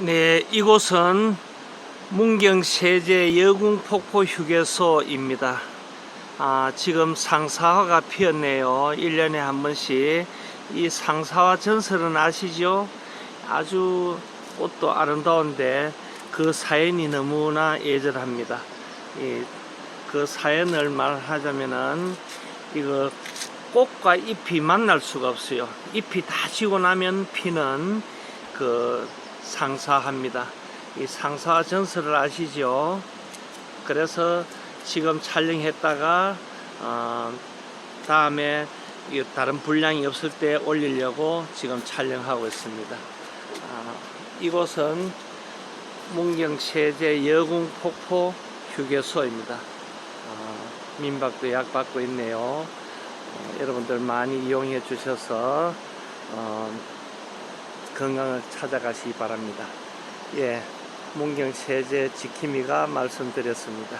네, 이곳은 문경 세제 여궁 폭포 휴게소입니다. 아, 지금 상사화가 피었네요. 1년에 한 번씩. 이 상사화 전설은 아시죠? 아주 꽃도 아름다운데 그 사연이 너무나 애절합니다. 이, 그 사연을 말하자면은 이거 꽃과 잎이 만날 수가 없어요. 잎이 다 지고 나면 피는 그 상사합니다. 이 상사 전설을 아시죠? 그래서 지금 촬영했다가 어, 다음에 이 다른 분량이 없을 때 올리려고 지금 촬영하고 있습니다. 아, 이곳은 문경 세제 여궁 폭포 휴게소입니다. 아, 민박도 약 받고 있네요. 어, 여러분들 많이 이용해 주셔서 어, 건강을 찾아가시기 바랍니다. 예, 문경 세제 지킴이가 말씀드렸습니다.